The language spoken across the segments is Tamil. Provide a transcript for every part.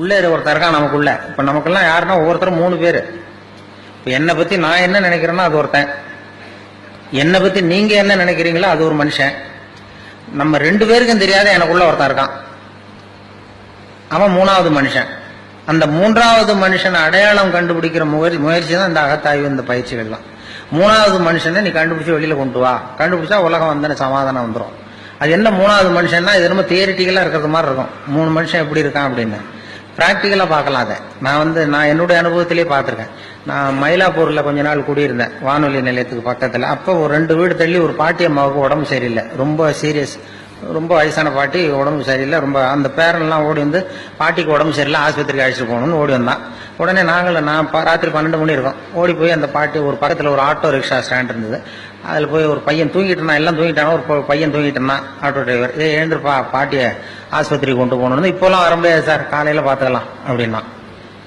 உள்ளே ஒருத்தர் இருக்கான் நமக்குள்ள. இப்போ நமக்கெல்லாம் யாருன்னா ஒவ்வொருத்தரும் மூணு பேர். இப்போ என்னை பற்றி நான் என்ன நினைக்கிறேன்னா அது ஒருத்தன். என்னை பற்றி நீங்கள் என்ன நினைக்கிறீங்களோ அது ஒரு மனுஷன். நம்ம ரெண்டு பேருக்கும் தெரியாத எனக்குள்ள ஒருத்தன் இருக்கான். அவன் மூணாவது மனுஷன். அந்த மூன்றாவது மனுஷனை அடையாளம் கண்டுபிடிக்கிற முயற்சி முயற்சி தான் இந்த அகத்தாய்வு இந்த பயிற்சிகள்லாம். மூணாவது மனுஷனை நீ கண்டுபிடிச்சி வெளியில கொண்டு வா. கண்டுபிடிச்சா உலகம் வந்து சமாதானம் வந்துடும் அது என்ன மூணாவது மனுஷன்னா இது ரொம்ப தியரிட்டிக்கலாக இருக்கிறது மாதிரி இருக்கும். மூணு மனுஷன் எப்படி இருக்கான் அப்படின்னு. ப்ராக்டிக்கலாக பார்க்கலாம் அதை. நான் வந்து நான் என்னுடைய அனுபவத்திலே பார்த்துருக்கேன். நான் மயிலாப்பூரில் கொஞ்ச நாள் குடியிருந்தேன். வானொலி நிலையத்துக்கு பக்கத்தில். அப்போ ஒரு ரெண்டு வீடு தள்ளி ஒரு பாட்டி அம்மாவுக்கு உடம்பு சரியில்லை. ரொம்ப சீரியஸ் ரொம்ப வயசான பாட்டி உடம்பு சரியில்லை ரொம்ப அந்த பேரன்லாம் ஓடி வந்து பாட்டிக்கு உடம்பு சரியில்லை ஆஸ்பத்திரிக்கு அழைச்சிட்டு போகணும்னு ஓடி வந்தான். உடனே நாங்களும் நான் ப- ராத்திரி பன்னெண்டு மணி இருக்கோம். ஓடி போய் அந்த பாட்டி ஒரு பக்கத்தில் ஒரு ஆட்டோ ரிக்ஷா ஸ்டாண்ட் இருந்தது. அதில் போய் ஒரு பையன் தூங்கிட்டு இருந்தான் எல்லாம் தூங்கிட்டானா ஒரு ப- பையன் தூங்கிட்டு இருந்தான் ஆட்டோ டிரைவர். ஏ எழுந்திருப்பா பாட்டியை ஆஸ்பத்திரிக்கு கொண்டு போகணும்னு. இப்போலாம் வர முடியாது சார் காலையில் பார்த்துக்கலாம் அப்படின்னா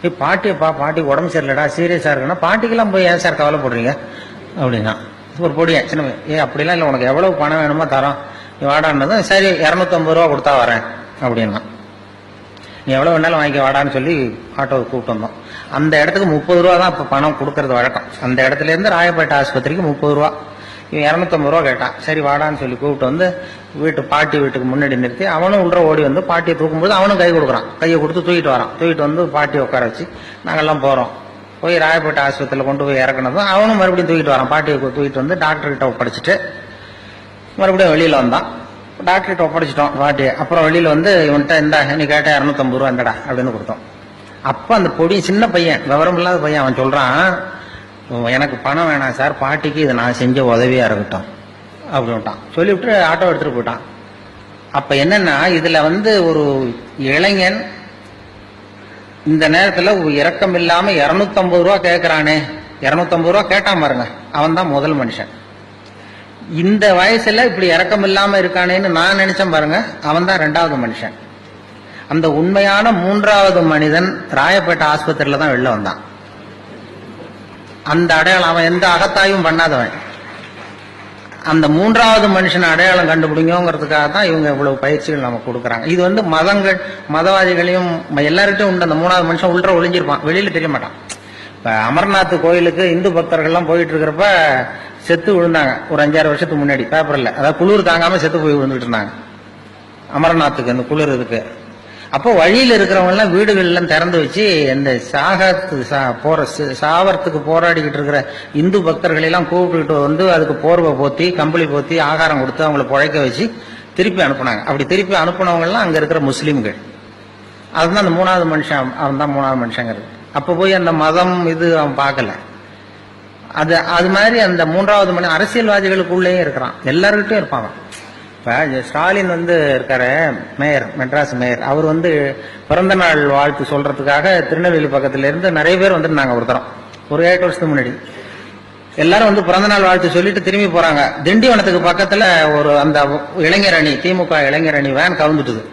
இப்போ பாட்டியப்பா பாட்டி உடம்பு சரியில்லடா சீரியஸாக இருக்குன்னா பாட்டிக்கெல்லாம் போய் ஏன் சார் கவலைப்படுறீங்க? அப்படின்னா ஒரு பொடியன் சின்ன ஏ அப்படிலாம் இல்லை உனக்கு எவ்வளவு பணம் வேணுமோ தரோம். வாடான்னதும் சரி இரநூத்தம்பது ரூபா கொடுத்தா வரேன் அப்படின்னா. நீ எவ்வளோ வேணாலும் வாங்கிக்க வாடான்னு சொல்லி ஆட்டோவை கூப்பிட்டு வந்தோம். அந்த இடத்துக்கு முப்பது ரூபா தான் இப்போ பணம் கொடுக்கறது வழக்கம். அந்த இடத்துல இருந்து ராயப்பேட்டை ஆஸ்பத்திரிக்கு முப்பது ரூபா. இவன் இரநூத்தம்பது ரூபா கேட்டான். சரி வாடான்னு சொல்லி கூப்பிட்டு வந்து வீட்டு பாட்டி வீட்டுக்கு முன்னாடி நிறுத்தி அவனும் உள்ள ஓடி வந்து பாட்டியை தூக்கும்போது அவனும் கை கொடுக்குறான். கையை கொடுத்து தூக்கிட்டு வரான். தூக்கிட்டு வந்து பாட்டியை உட்கார வச்சு நாங்கள்லாம் போகிறோம் போய் ராயப்பேட்டை ஆஸ்பத்திரியில் கொண்டு போய் இறக்குனதும் அவனும் மறுபடியும் தூக்கிட்டு வரான். பாட்டியை தூக்கிட்டு வந்து டாக்டர்கிட்ட ஒப்படைச்சிட்டு மறுபடியும் வெளியில் வந்தான். டாக்டர்கிட்ட ஒப்படைச்சிட்டோம் பாட்டி அப்புறம் வெளியில் வந்து இவன்கிட்ட இந்தா நீ கேட்டால் இரநூத்தம்பது ரூபா இந்தடா அப்படின்னு கொடுத்தோம். அப்போ அந்த பொடி சின்ன பையன் விவரம் இல்லாத பையன் அவன் சொல்கிறான் எனக்கு பணம் வேணாம் சார் பாட்டிக்கு இது நான் செஞ்ச உதவியாக இருக்கட்டும் அப்படின்ட்டான் சொல்லிவிட்டு ஆட்டோ எடுத்துகிட்டு போயிட்டான். அப்போ என்னென்னா இதில் வந்து ஒரு இளைஞன் இந்த நேரத்தில் இறக்கம் இல்லாமல் இரநூத்தம்பது ரூபா கேட்குறானே இரநூத்தம்பது ரூபா கேட்டான் பாருங்க அவன் தான் முதல் மனுஷன். இந்த வயசுல இப்படி இறக்கம் இல்லாம இருக்கானேன்னு நான் நினைச்சேன் பாருங்க. அவன் தான் ரெண்டாவது மனுஷன். அந்த உண்மையான மூன்றாவது மனிதன் ராயப்பேட்டை ஆஸ்பத்திரியில தான் வெளில வந்தான். அந்த அடையாளம் அவன் எந்த அகத்தாயும் பண்ணாதவன். அந்த மூன்றாவது மனுஷன் அடையாளம் கண்டுபிடிங்கிறதுக்காக தான் இவங்க இவ்வளவு பயிற்சிகள் நம்ம கொடுக்குறாங்க. இது வந்து மதங்கள் மதவாதிகளையும் எல்லார்கிட்டையும் உண்டு. அந்த மூணாவது மனுஷன் உள்ள ஒளிஞ்சிருப்பான். வெளியில தெரிய மாட்டான். இப்ப அமர்நாத் கோயிலுக்கு இந்து பக்தர்கள்லாம் போயிட்டு இருக்கிறப்ப செத்து விழுந்தாங்க. ஒரு அஞ்சாறு வருஷத்துக்கு முன்னாடி பேப்பர்ல அதாவது குளிர் தாங்காம செத்து போய் விழுந்துட்டு இருந்தாங்க. அமரநாத்துக்கு அந்த குளிர் இதுக்கு. அப்போ வழியில இருக்கிறவங்க எல்லாம் திறந்து வச்சு இந்த சாகத்து சா- போற சாவரத்துக்கு போராடிக்கிட்டு இருக்கிற இந்து பக்தர்களை எல்லாம் கூப்பிட்டுக்கிட்டு வந்து அதுக்கு போர்வை போத்தி கம்பளி போத்தி ஆகாரம் கொடுத்து அவங்கள புழைக்க வச்சு திருப்பி அனுப்புனாங்க. அப்படி திருப்பி அனுப்புனவங்க எல்லாம் அங்க இருக்கிற முஸ்லீம்கள். அதுதான் அந்த மூணாவது மனுஷன் அவன் தான் மூணாவது மனுஷங்கிறது. அப்ப போய் அந்த மதம் இது அவன் பார்க்கல. அது அது மாதிரி அந்த மூன்றாவது மணி அரசியல்வாதிகளுக்குள்ளேயும் இருக்கிறான். எல்லாருக்கிட்டையும் இருப்பாங்க இப்போ ஸ்டாலின் வந்து இருக்காரு மேயர் மெட்ராஸ் மேயர். அவர் வந்து பிறந்த நாள் வாழ்த்து சொல்றதுக்காக திருநெல்வேலி பக்கத்துல இருந்து நிறைய பேர் வந்துருந்தாங்க ஒருத்தரம் ஒரு ஏழு வருஷத்துக்கு முன்னாடி. எல்லாரும் வந்து பிறந்த நாள் வாழ்த்து சொல்லிட்டு திரும்பி போறாங்க. திண்டிவனத்துக்கு பக்கத்துல ஒரு அந்த இளைஞர் அணி திமுக இளைஞர் அணி வேன் கவுந்துட்டுது.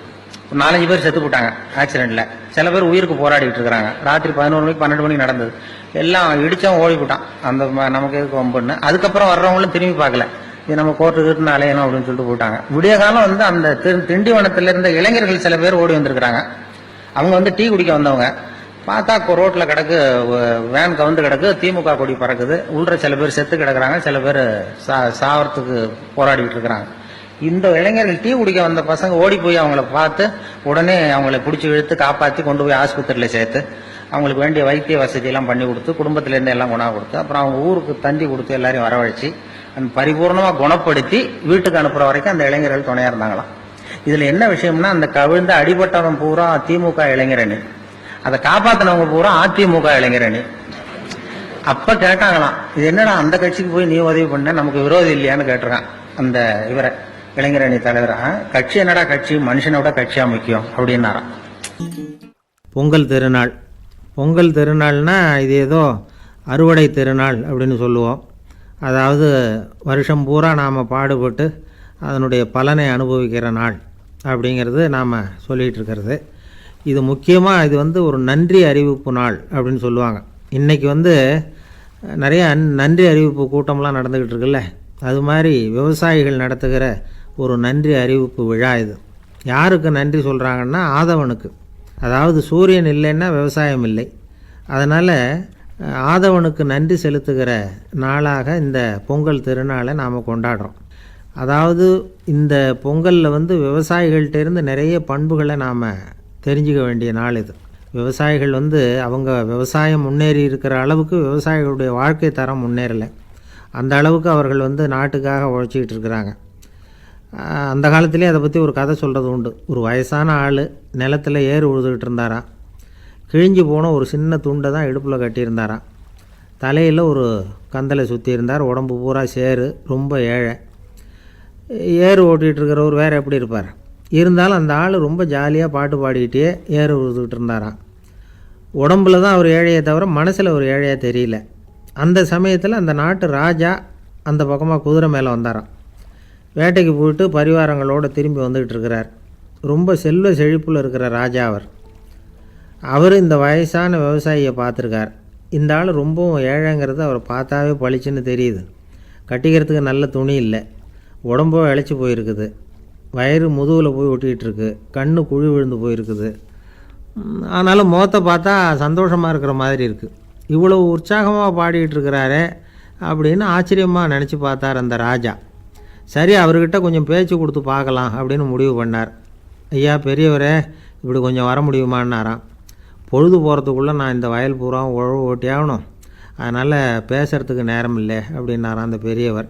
நாலஞ்சு பேர் செத்து போட்டாங்க ஆக்சிடென்ட்ல சில பேர் உயிருக்கு போராடிட்டு இருக்காங்க ராத்திரி பதினோரு மணிக்கு பன்னெண்டு மணிக்கு நடந்தது. எல்லாம் இடிச்சவன் ஓடி போட்டான். அந்த ம- நமக்கு எதுக்கு வம்புன்னு. அதுக்கப்புறம் வர்றவங்களும் திரும்பி பார்க்கல. இது நம்ம கோர்ட்டு கிட்டு அலையணும் அப்படின்னு சொல்லிட்டு போயிட்டாங்க விடிய காலம் வந்து அந்த திரு- திண்டிவனத்துல இருந்த இளைஞர்கள் சில பேர் ஓடி வந்திருக்கிறாங்க. அவங்க வந்து டீ குடிக்க வந்தவங்க. பார்த்தா ரோட்டில் ரோட்ல கிடக்கு வேன் கவுந்து கிடக்கு திமுக கொடி பறக்குது. உள்ள சில பேர் செத்து கிடக்குறாங்க. சில பேர் சா- சாவறதுக்கு போராடிட்டு இருக்கிறாங்க. இந்த இளைஞர்கள் டீ குடிக்க வந்த பசங்க ஓடி போய் அவங்கள பார்த்து உடனே அவங்கள பிடிச்சி இழுத்து காப்பாற்றி கொண்டு போய் ஆஸ்பத்திரியில் சேர்த்து அவங்களுக்கு வேண்டிய வைத்திய வசதியெல்லாம் பண்ணி கொடுத்து குடும்பத்திலேருந்து எல்லாம் குணம் கொடுத்து அப்புறம் அவங்க ஊருக்கு தண்டி கொடுத்து எல்லாரையும் வரவழைச்சி அந்த பரிபூர்ணமாக குணப்படுத்தி வீட்டுக்கு அனுப்புகிற வரைக்கும் அந்த இளைஞர்கள் துணையாக இருந்தாங்களாம். இதில் என்ன விஷயம்னா அந்த கவிழ்ந்த அடிபட்டவன் பூரா திமுக இளைஞரணி. அதை காப்பாற்றினவங்க பூரா அதிமுக இளைஞரணி. அப்போ கேட்டாங்களாம் இது என்னடா அந்த கட்சிக்கு போய் நீ உதவி பண்ண? நமக்கு விரோதி இல்லையான்னு கேட்டிருக்கான் அந்த இவரை. இளைஞரணி தலைவர்? கட்சி என்னடா கட்சி? மனுஷனோட கட்சியா முக்கியம் அப்படின்னாராம். பொங்கல் திருநாள். பொங்கல் திருநாள்னா இது ஏதோ அறுவடை திருநாள் அப்படின்னு சொல்லுவோம். அதாவது வருஷம் பூரா நாம் பாடுபட்டு அதனுடைய பலனை அனுபவிக்கிற நாள் அப்படிங்கிறது நாம் சொல்லிகிட்டு இருக்கிறது. இது முக்கியமாக இது வந்து ஒரு நன்றி அறிவிப்பு நாள் அப்படின்னு சொல்லுவாங்க. இன்றைக்கி வந்து நிறைய நன்றி அறிவிப்பு கூட்டம்லாம் நடந்துக்கிட்டு இருக்குல்ல. அது மாதிரி விவசாயிகள் நடத்துகிற ஒரு நன்றி அறிவிப்பு விழா இது. யாருக்கு நன்றி சொல்கிறாங்கன்னா ஆதவனுக்கு. அதாவது சூரியன் இல்லைன்னா விவசாயம் இல்லை. அதனால் ஆதவனுக்கு நன்றி செலுத்துகிற நாளாக இந்த பொங்கல் திருநாளை நாம் கொண்டாடுறோம். அதாவது இந்த பொங்கலில் வந்து விவசாயிகள்கிட்டேருந்து நிறைய பண்புகளை நாம் தெரிஞ்சுக்க வேண்டிய நாள் இது. விவசாயிகள் வந்து அவங்க விவசாயம் முன்னேறி இருக்கிற அளவுக்கு விவசாயிகளுடைய வாழ்க்கை தரம் முன்னேறலை. அந்த அளவுக்கு அவர்கள் வந்து நாட்டுக்காக உழைச்சிக்கிட்டு இருக்கிறாங்க. அந்த காலத்திலே அதை பற்றி ஒரு கதை சொல்கிறது உண்டு. ஒரு வயசான ஆள் நிலத்தில் ஏறு உழுதுகிட்டு இருந்தாராம் கிழிஞ்சு போன ஒரு சின்ன துண்டை தான் இடுப்பில் கட்டியிருந்தாராம் தலையில் ஒரு கந்தலை சுற்றி இருந்தார். உடம்பு பூரா சேரு ரொம்ப ஏழை. ஏறு ஓட்டிகிட்டு இருக்கிறவர் வேறு எப்படி இருப்பார்? இருந்தாலும் அந்த ஆள் ரொம்ப ஜாலியாக பாட்டு பாடிக்கிட்டே ஏறு உழுதுகிட்டு இருந்தாராம் உடம்புல தான் அவர் ஏழையை தவிர மனசில் ஒரு ஏழையாக தெரியல. அந்த சமயத்தில் அந்த நாட்டு ராஜா அந்த பக்கமாக குதிரை மேலே வந்தாராம். வேட்டைக்கு போயிட்டு பரிவாரங்களோடு திரும்பி வந்துக்கிட்டு இருக்கிறார். ரொம்ப செல்வ செழிப்பில் இருக்கிற ராஜா அவர். அவர் இந்த வயசான விவசாயியை பார்த்துருக்கார். இந்த ஆள் ரொம்பவும் ஏழைங்கிறது அவரை பார்த்தாவே பளிச்சுன்னு தெரியுது. கட்டிக்கிறதுக்கு நல்ல துணி இல்லை. உடம்போ இழைச்சி போயிருக்குது. வயிறு முதுகில் போய் ஒட்டிக்கிட்டு இருக்கு. கண்ணு குழி விழுந்து போயிருக்குது. ஆனாலும் முகத்தை பார்த்தா சந்தோஷமாக இருக்கிற மாதிரி இருக்குது இவ்வளோ உற்சாகமாக பாடிக்கிட்டு இருக்கிறாரே அப்படின்னு ஆச்சரியமாக நினச்சி பார்த்தார் அந்த ராஜா. சரி அவர்கிட்ட கொஞ்சம் பேச்சு கொடுத்து பார்க்கலாம் அப்படின்னு முடிவு பண்ணார். ஐயா பெரியவரே இப்படி கொஞ்சம் வர முடியுமான்னாராம். பொழுது போகிறதுக்குள்ளே நான் இந்த வயல் பூரா உழவு ஓட்டியாகணும் அதனால் பேசுகிறதுக்கு நேரம் இல்லை அப்படின்னாராம் அந்த பெரியவர்.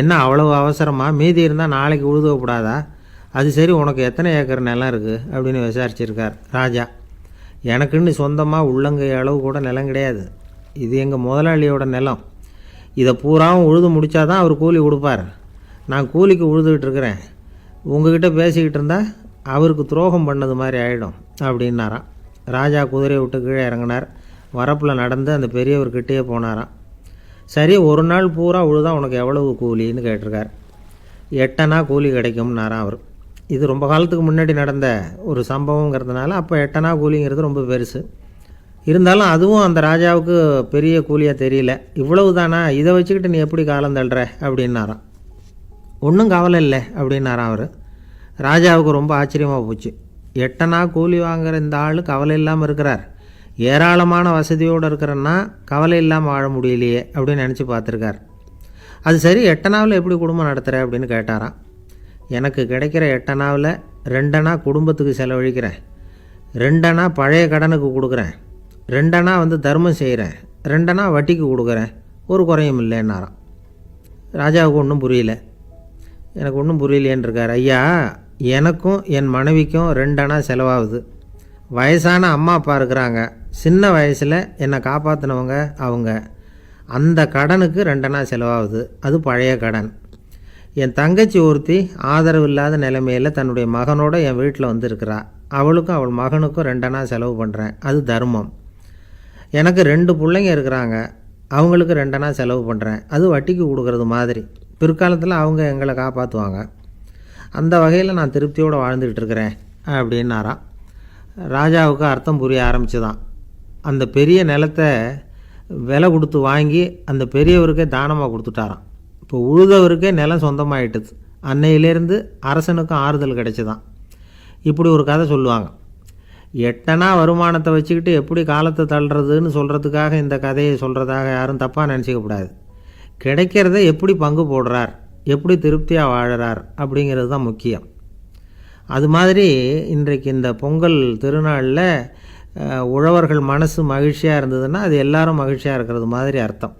என்ன அவ்வளவு அவசரமா? மீதி இருந்தால் நாளைக்கு உழுதக்கூடாதா அது சரி உனக்கு எத்தனை ஏக்கர் நிலம் இருக்குது அப்படின்னு விசாரிச்சிருக்கார் ராஜா. எனக்குன்னு சொந்தமாக உள்ளங்கை அளவு கூட நிலம் கிடையாது. இது எங்கள் முதலாளியோட நிலம். இதை பூராவும் உழுது முடித்தாதான் அவர் கூலி கொடுப்பார். நான் கூலிக்கு உழுதுகிட்டு இருக்கிறேன் உங்ககிட்ட பேசிக்கிட்டு இருந்தால் அவருக்கு துரோகம் பண்ணது மாதிரி ஆகிடும் அப்படின்னாராம். ராஜா குதிரையை விட்டு கீழே இறங்கினார். வரப்பில் நடந்து அந்த பெரியவர்கிட்டயே போனாராம். சரி ஒரு நாள் பூரா உழுதா உனக்கு எவ்வளவு கூலின்னு கேட்டிருக்கார். எட்டனா கூலி கிடைக்கும்னாராம் அவர். இது ரொம்ப காலத்துக்கு முன்னாடி நடந்த ஒரு சம்பவங்கிறதுனால அப்போ எட்டனா கூலிங்கிறது ரொம்ப பெருசு. இருந்தாலும் அதுவும் அந்த ராஜாவுக்கு பெரிய கூலியாக தெரியல. இவ்வளவு தானா இதை வச்சுக்கிட்டு நீ எப்படி காலம் தள்ளுற? அப்படின்னாராம். ஒன்றும் கவலை இல்லை அப்படின்னாராம் அவர். ராஜாவுக்கு ரொம்ப ஆச்சரியமாக போச்சு. எட்டனா கூலி வாங்குற இந்த ஆள் கவலை இல்லாமல் இருக்கிறார். ஏராளமான வசதியோடு இருக்கிறன்னா கவலை இல்லாமல் வாழ முடியலையே அப்படின்னு நினச்சி பார்த்துருக்கார். அது சரி எட்டனாவில் எப்படி குடும்பம் நடத்துகிற அப்படின்னு கேட்டாராம். எனக்கு கிடைக்கிற எட்டனாவில் ரெண்டனா குடும்பத்துக்கு செலவழிக்கிறேன். ரெண்டனா பழைய கடனுக்கு கொடுக்குறேன். ரெண்டனா வந்து தர்மம் செய்கிறேன் ரெண்டனா வட்டிக்கு கொடுக்குறேன். ஒரு குறையும் இல்லைன்னாராம். ராஜாவுக்கு ஒன்றும் புரியல. எனக்கு ஒன்றும் புரியலையேன்னு இருக்கார் ஐயா எனக்கும் என் மனைவிக்கும் ரெண்டனா செலவாகுது. வயசான அம்மா அப்பா இருக்கிறாங்க. சின்ன வயசில் என்னை காப்பாற்றினவங்க அவங்க. அந்த கடனுக்கு ரெண்டனா செலவாகுது. அது பழைய கடன். என் தங்கச்சி ஒருத்தி ஆதரவு இல்லாத நிலைமையில் தன்னுடைய மகனோட என் வீட்டில் வந்திருக்கிறா. அவளுக்கும் அவள் மகனுக்கும் ரெண்டனா செலவு பண்ணுறேன் அது தர்மம். எனக்கு ரெண்டு பிள்ளைங்க இருக்கிறாங்க. அவங்களுக்கு ரெண்டனா செலவு பண்ணுறேன் அது வட்டிக்கு கொடுக்கறது மாதிரி. பிற்காலத்தில் அவங்க எங்களை காப்பாற்றுவாங்க அந்த வகையில் நான் திருப்தியோடு வாழ்ந்துக்கிட்டு இருக்கிறேன் அப்படின்னாராம் ராஜாவுக்கு அர்த்தம் புரிய ஆரம்பிச்சுதான். அந்த பெரிய நிலத்தை விலை கொடுத்து வாங்கி அந்த பெரியவருக்கே தானமாக கொடுத்துட்டாராம். இப்போ உழுதவருக்கே நிலம் சொந்தமாயிட்டுது. அன்னையிலேருந்து அரசனுக்கும் ஆறுதல் கிடைச்சிதான். இப்படி ஒரு கதை சொல்லுவாங்க. எட்டனா வருமானத்தை வச்சுக்கிட்டு எப்படி காலத்தை தள்ளுறதுன்னு சொல்கிறதுக்காக இந்த கதையை சொல்கிறதாக யாரும் தப்பாக நினச்சிக்க கூடாது. கிடைக்கிறத எப்படி பங்கு போடுறார்? எப்படி திருப்தியாக வாழறார்? அப்படிங்கிறது தான் முக்கியம். அது மாதிரி இன்றைக்கு இந்த பொங்கல் திருநாளில் உழவர்கள் மனசு மகிழ்ச்சியாக இருந்ததுன்னா அது எல்லாரும் மகிழ்ச்சியாக இருக்கிறது மாதிரி அர்த்தம்.